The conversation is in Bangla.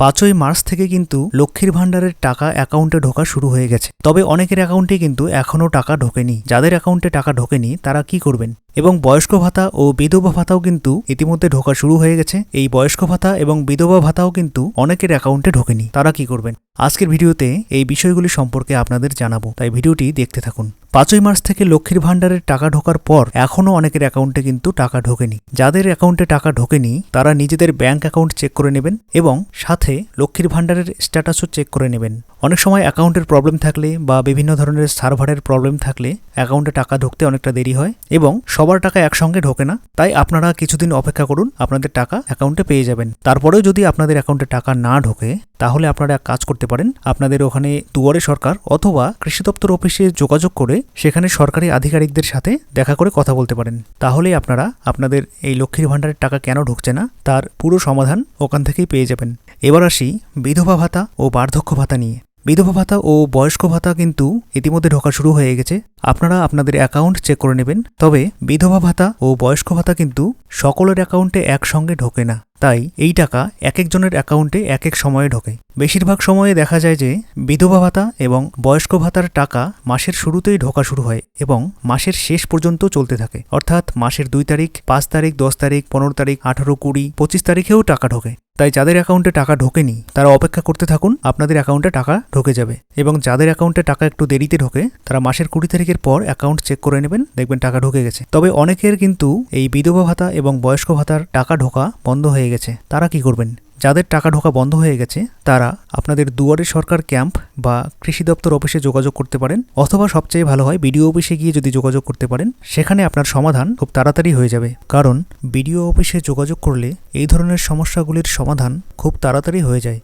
পাঁচই মার্চ থেকে কিন্তু লক্ষ্মীর ভাণ্ডারের টাকা অ্যাকাউন্টে ঢোকা শুরু হয়ে গেছে। তবে অনেকের অ্যাকাউন্টে কিন্তু এখনও টাকা ঢোকেনি। যাদের অ্যাকাউন্টে টাকা ঢোকেনি, তারা কি করবেন? এবং বয়স্ক ভাতা ও বিধবা ভাতাও কিন্তু ইতিমধ্যে ঢোকা শুরু হয়ে গেছে। এই বয়স্ক ভাতা এবং বিধবা ভাতাও কিন্তু অনেকের অ্যাকাউন্টে ঢোকেনি। তারা কি করবেন? আজকের ভিডিওতে এই বিষয়গুলি সম্পর্কে আপনাদের জানাব। তাই ভিডিওটি দেখতে থাকুন। পাঁচই মার্চ থেকে লক্ষ্মীর ভাণ্ডারের টাকা ঢোকার পর এখনও অনেকের অ্যাকাউন্টে কিন্তু টাকা ঢোকেনি। যাদের অ্যাকাউন্টে টাকা ঢোকেনি, তারা নিজেদের ব্যাংক অ্যাকাউন্ট চেক করে নেবেন এবং সাথে লক্ষ্মীর ভাণ্ডারের স্ট্যাটাসও চেক করে নেবেন। অনেক সময় অ্যাকাউন্টের প্রবলেম থাকলে বা বিভিন্ন ধরনের সার্ভারের প্রবলেম থাকলে অ্যাকাউন্টে টাকা ঢুকতে অনেকটা দেরি হয় এবং সবার টাকা একসঙ্গে ঢোকে না। তাই আপনারা কিছুদিন অপেক্ষা করুন, আপনাদের টাকা অ্যাকাউন্টে পেয়ে যাবেন। তারপরেও যদি আপনাদের অ্যাকাউন্টে টাকা না ঢোকে তাহলে আপনারা এক কাজ করতে পারেন। আপনাদের ওখানে দুয়ারে সরকার অথবা কৃষি দপ্তর অফিসে যোগাযোগ করে সেখানে সরকারি আধিকারিকদের সাথে দেখা করে কথা বলতে পারেন। তাহলে আপনারা আপনাদের এই লক্ষ্মীর ভাণ্ডারের টাকা কেন ঢুকছে না? তার পুরো সমাধান ওখান থেকেই পেয়ে যাবেন। এবার আসি বিধবা ভাতা ও বার্ধক্য ভাতা নিয়ে। বিধবা ভাতা ও বয়স্ক ভাতা কিন্তু ইতিমধ্যে ঢোকা শুরু হয়ে গেছে। আপনারা আপনাদের অ্যাকাউন্ট চেক করে নেবেন। তবে বিধবা ভাতা ও বয়স্ক ভাতা কিন্তু সকলের অ্যাকাউন্টে একসঙ্গে ঢোকে না। তাই এই টাকা এক একজনের অ্যাকাউন্টে এক এক সময়ে ঢোকে। বেশিরভাগ সময়ে দেখা যায় যে বিধবা ভাতা এবং বয়স্ক ভাতার টাকা মাসের শুরুতেই ঢোকা শুরু হয় এবং মাসের শেষ পর্যন্ত চলতে থাকে। অর্থাৎ মাসের দুই তারিখ, পাঁচ তারিখ, দশ তারিখ, পনেরো তারিখ, আঠারো, কুড়ি, পঁচিশ তারিখেও টাকা ঢোকে। তাই যাদের অ্যাকাউন্টে টাকা ঢোকেনি, তারা অপেক্ষা করতে থাকুন, আপনাদের অ্যাকাউন্টে টাকা ঢোকে যাবে। এবং যাদের অ্যাকাউন্টে টাকা একটু দেরিতে ঢোকে, তারা মাসের কুড়ি তারিখের পর অ্যাকাউন্ট চেক করে নেবেন, দেখবেন টাকা ঢুকে গেছে। তবে অনেকের কিন্তু এই বিধবা ভাতা এবং বয়স্ক ভাতার টাকা ঢোকা বন্ধ হয়ে গেছে। তারা কি করবেন? যাদের টাকা ঢোকা বন্ধ হয়ে গেছে, তারা আপনাদের দুয়ারে সরকার ক্যাম্প বা কৃষি দপ্তর অফিসে যোগাযোগ করতে পারেন, অথবা সবচেয়ে ভালো হয় বিডিও অফিসে গিয়ে যদি যোগাযোগ করতে পারেন, সেখানে আপনার সমাধান খুব তাড়াতাড়ি হয়ে যাবে। কারণ বিডিও অফিসে যোগাযোগ করলে এই ধরনের সমস্যাগুলির সমাধান খুব তাড়াতাড়ি হয়ে যায়।